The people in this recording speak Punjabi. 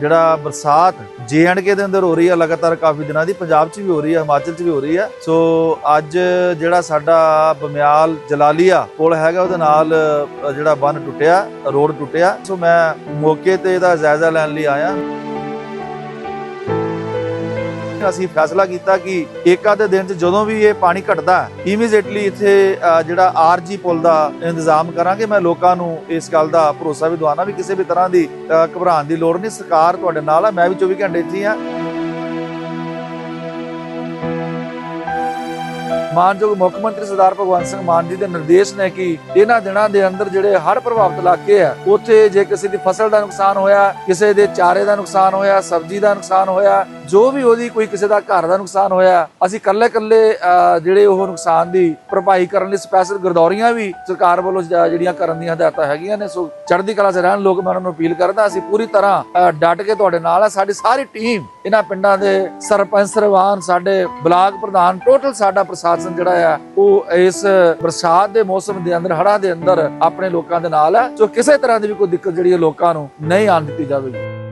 ਜਿਹੜਾ ਬਰਸਾਤ ਕੇ ਦੇ ਅੰਦਰ ਹੋ ਰਹੀ ਹੈ ਲਗਾਤਾਰ ਕਾਫੀ ਦਿਨਾਂ ਦੀ, ਪੰਜਾਬ 'ਚ ਵੀ ਹੋ ਰਹੀ ਹੈ ਹਿਮਾਚਲ 'ਚ ਵੀ ਹੋ ਰਹੀ ਹੈ ਸੋ ਅੱਜ ਜਿਹੜਾ ਸਾਡਾ ਬਮਿਆਲ ਜਲਾਲੀਆ ਪੁਲ ਹੈਗਾ, ਉਹਦੇ ਨਾਲ ਜਿਹੜਾ ਬੰਨ ਟੁੱਟਿਆ, ਰੋਡ ਟੁੱਟਿਆ। ਸੋ ਮੈਂ ਮੌਕੇ ਤੇ ਇਹਦਾ ਜਾਇਜ਼ਾ ਲੈਣ ਲਈ ਆਇਆ। ਅਸੀਂ ਫੈਸਲਾ ਕੀਤਾ ਕਿ ਏਕਾ ਦੇ ਦਿਨ 'ਚ ਜਦੋਂ ਵੀ ਇਹ ਪਾਣੀ ਘਟਦਾ ਇਮੀਡੀਏਟਲੀ ਇੱਥੇ ਅ, ਜਿਹੜਾ ਆਰਜੀ ਪੁਲ ਦਾ ਇੰਤਜ਼ਾਮ ਕਰਾਂਗੇ। ਮੈਂ ਲੋਕਾਂ ਨੂੰ ਇਸ ਗੱਲ ਦਾ ਭਰੋਸਾ ਵੀ ਦਵਾਉਣਾ ਵੀ ਕਿਸੇ ਵੀ ਤਰ੍ਹਾਂ ਦੀ ਘਬਰਾਉਣ ਦੀ ਲੋੜ ਨਹੀਂ। ਸਰਕਾਰ ਤੁਹਾਡੇ ਨਾਲ ਹੈ ਮੈਂ ਵੀ 24 ਘੰਟੇ ਇੱਥੇ ਹੀ ਮਾਨਯੋਗ ਮੁੱਖ ਮੰਤਰੀ ਸਰਦਾਰ ਭਗਵੰਤ ਸਿੰਘ ਮਾਨ ਜੀ ਦੇ ਨਿਰਦੇਸ਼ ਨੇ ਕਿ ਇਹਨਾਂ ਦਿਨਾਂ ਦੇ ਅੰਦਰ ਜਿਹੜੇ ਹੜ੍ਹ ਪ੍ਰਭਾਵਿਤ ਇਲਾਕੇ ਆ ਉੱਥੇ ਜੇ ਕਿਸੇ ਦੀ ਫਸਲ ਦਾ ਨੁਕਸਾਨ ਹੋਇਆ ਕਿਸੇ ਦੇ ਚਾਰੇ ਦਾ ਨੁਕਸਾਨ ਹੋਇਆ ਸਬਜ਼ੀ ਦਾ ਨੁਕਸਾਨ ਹੋਇਆ ਜੋ ਵੀ ਉਹਦੀ ਕੋਈ ਕਿਸੇ ਦਾ ਘਰ ਦਾ ਨੁਕਸਾਨ ਹੋਇਆ ਅਸੀਂ ਕੱਲੇ ਕੱਲੇ ਜਿਹੜੇ ਉਹ ਨੁਕਸਾਨ ਦੀ ਭਰਪਾਈ ਕਰਨ ਲਈ ਸਪੈਸ਼ਲ ਗਰਦੌਰੀਆਂ ਵੀ ਸਰਕਾਰ ਵੱਲੋਂ ਜਿਹੜੀਆਂ ਕਰਨ ਦੀਆਂ ਹਦਾਇਤਾਂ ਹੈਗੀਆਂ ਨੇ ਸੋ ਚੜ੍ਹਦੀ ਕਲਾ 'ਚ ਰਹਿਣ ਲੋਕ ਮੈਂ ਉਹਨਾਂ ਨੂੰ ਅਪੀਲ ਕਰਦਾ ਅਸੀਂ ਪੂਰੀ ਤਰ੍ਹਾਂ ਅ, ਡਟ ਕੇ ਤੁਹਾਡੇ ਨਾਲ ਆ ਸਾਡੀ ਸਾਰੀ ਟੀਮ ਇਹਨਾਂ ਪਿੰਡਾਂ ਦੇ ਸਰਪੰਚ ਸਰਵਾਨ ਸਾਡੇ ਬਲਾਕ ਪ੍ਰਧਾਨ ਟੋਟਲ ਸਾਡਾ ਪ੍ਰਸ਼ਾਸਨ ਜਿਹੜਾ ਆ, ਉਹ ਇਸ ਬਰਸਾਤ ਦੇ ਮੌਸਮ ਦੇ ਅੰਦਰ, ਹੜ੍ਹਾਂ ਦੇ ਅੰਦਰ ਆਪਣੇ ਲੋਕਾਂ ਦੇ ਨਾਲ ਹੈ ਜੋ ਕਿਸੇ ਤਰ੍ਹਾਂ ਦੀ ਵੀ ਕੋਈ ਦਿੱਕਤ ਜਿਹੜੀ ਹੈ ਲੋਕਾਂ ਨੂੰ ਨਹੀਂ ਆਉਣ ਦਿੱਤੀ ਜਾਵੇਗੀ।